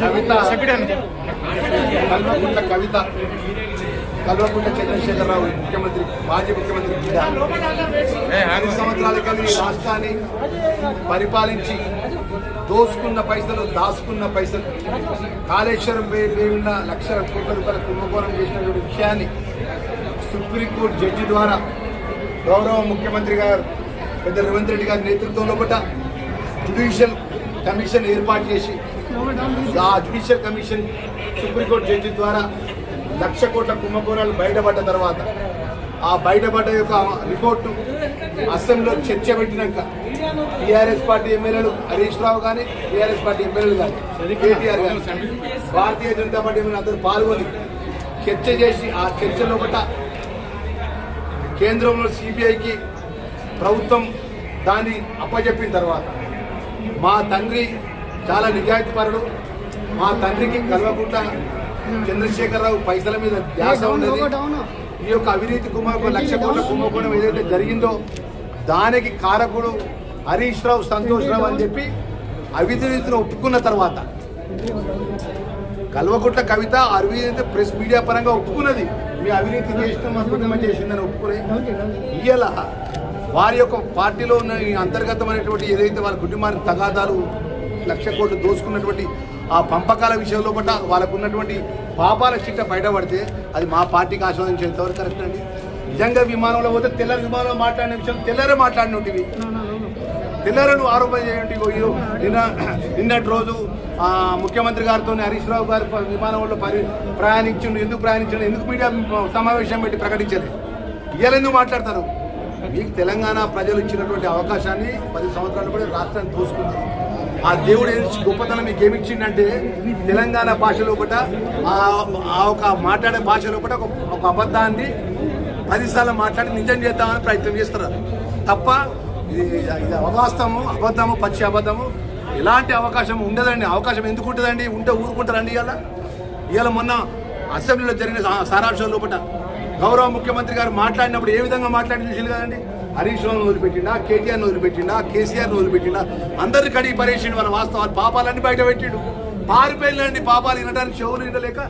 కవిత. కల్వకుంట్ల కవిత. కల్వకుంట్ల చంద్రశేఖరరావు ముఖ్యమంత్రి మాజీ ముఖ్యమంత్రి ఐదు సంవత్సరాల కలిగి రాష్ట్రాన్ని పరిపాలించి దోసుకున్న పైసలు దాచుకున్న పైసలు కాళేశ్వరం పేరున్న లక్షల కోట్ల రూపాయల కుంభకోణం చేసినటువంటి విషయాన్ని సుప్రీంకోర్టు జడ్జి ద్వారా గౌరవ ముఖ్యమంత్రి గారు పెద్ద రేవంత్ రెడ్డి గారి నేతృత్వంలో పట్ట జ్యుడిషియల్ కమిషన్ ఏర్పాటు చేసి ఆ జ్యుడిషియల్ కమిషన్ సుప్రీంకోర్టు జడ్జి ద్వారా లక్ష కోట్ల కుంభకోణాలు బయటపడ్డ తర్వాత ఆ బయటపడ్డ యొక్క రిపోర్టు అసెంబ్లీలో చర్చ పెట్టినాక టీఆర్ఎస్ పార్టీ ఎమ్మెల్యేలు హరీష్ రావు కానీ టీఆర్ఎస్ పార్టీ ఎమ్మెల్యేలు కానీ కేటీఆర్ కానీ భారతీయ జనతా పార్టీ ఎమ్మెల్యేలు అందరూ పాల్గొని చర్చ చేసి ఆ చర్చలో ఒకట కేంద్రంలో సిబిఐకి ప్రభుత్వం దాన్ని అప్పచెప్పిన తర్వాత మా తండ్రి చాలా నిజాయితీపరుడు మా తండ్రికి కల్వకుంట చంద్రశేఖరరావు పైసల మీద ధ్యాస ఉన్నది. ఈ యొక్క అవినీతి కుంభకోణం లక్ష కోట్ల కుంభకోణం ఏదైతే జరిగిందో దానికి కారకుడు హరీష్ రావు సంతోష్ రావు అని చెప్పి అవినీతిని ఒప్పుకున్న తర్వాత కల్వకుట్ల కవిత అవినీతి ప్రెస్ మీడియా పరంగా ఒప్పుకున్నది. మీ అవినీతి చేసిన చేసిందని ఒప్పుకుని ఇయ్యాల. వారి యొక్క పార్టీలో ఉన్న ఈ అంతర్గతమైనటువంటి ఏదైతే వాళ్ళ కుటుంబానికి తగాదాలు లక్ష కోట్లు దోచుకున్నటువంటి ఆ పంపకాల విషయంలో పట్ల వాళ్ళకు ఉన్నటువంటి పాపాల చిట్ట బయటపడితే అది మా పార్టీకి ఆస్వాదించేంతవరకు కరెక్ట్ అండి. నిజంగా విమానంలో పోతే తెల్ల విమానంలో మాట్లాడిన విషయం తెల్లరే మాట్లాడినవి తెల్లారను ఆరోపణ చేయండి నిన్న నిన్నటి రోజు ముఖ్యమంత్రి గారితో హరీష్ రావు గారు విమానంలో పరి ప్రయాణించండు. ఎందుకు ప్రయాణించండు? ఎందుకు మీడియా సమావేశం పెట్టి ప్రకటించలేదు ఇవాళ ఎందుకు మాట్లాడతారు? మీకు తెలంగాణ ప్రజలు ఇచ్చినటువంటి అవకాశాన్ని పది సంవత్సరాలు కూడా రాష్ట్రాన్ని తోసుకుంది ఆ దేవుడు గొప్పతనం మీకు ఏమిచ్చిందంటే తెలంగాణ భాషలో కూడా ఆ ఒక మాట్లాడే భాషలో కూడా ఒక అబద్ధాన్ని పదిసార్లు మాట్లాడి నిజం చేద్దామని ప్రయత్నం చేస్తున్నారు. తప్ప ఇది ఇది అవాస్తవము అబద్ధము పచ్చి అబద్ధము ఎలాంటి అవకాశం ఉండదండి. అవకాశం ఎందుకు ఉంటుందండి ఉంటే ఊరుకుంటారండి ఇవాళ. ఇవాళ మొన్న అసెంబ్లీలో జరిగిన సా- సారాంశం లోపల గౌరవ ముఖ్యమంత్రి గారు మాట్లాడినప్పుడు ఏ విధంగా మాట్లాడిన చూసింది కదండి హరీష్ రావును వదిలిపెట్టిండా కేటీఆర్ను వదిలిపెట్టిండా కేసీఆర్ను వదిలిపెట్టిండా అందరిని కడిగి పరేసిండు మన వాస్తవాలు పాపాలన్నీ బయట పెట్టిండు పారిపోయినండి పాపాలు వినడానికి చెవులు వినలేక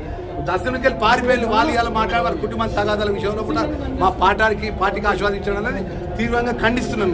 దశ నుంచి వెళ్ళి వాళ్ళు ఇలా మాట్లాడే వాళ్ళ కుటుంబం తగాదాల విషయంలో కూడా మా పాఠానికి పార్టీకి ఆశీర్వాదించడం అనేది తీవ్రంగా ఖండిస్తున్నాం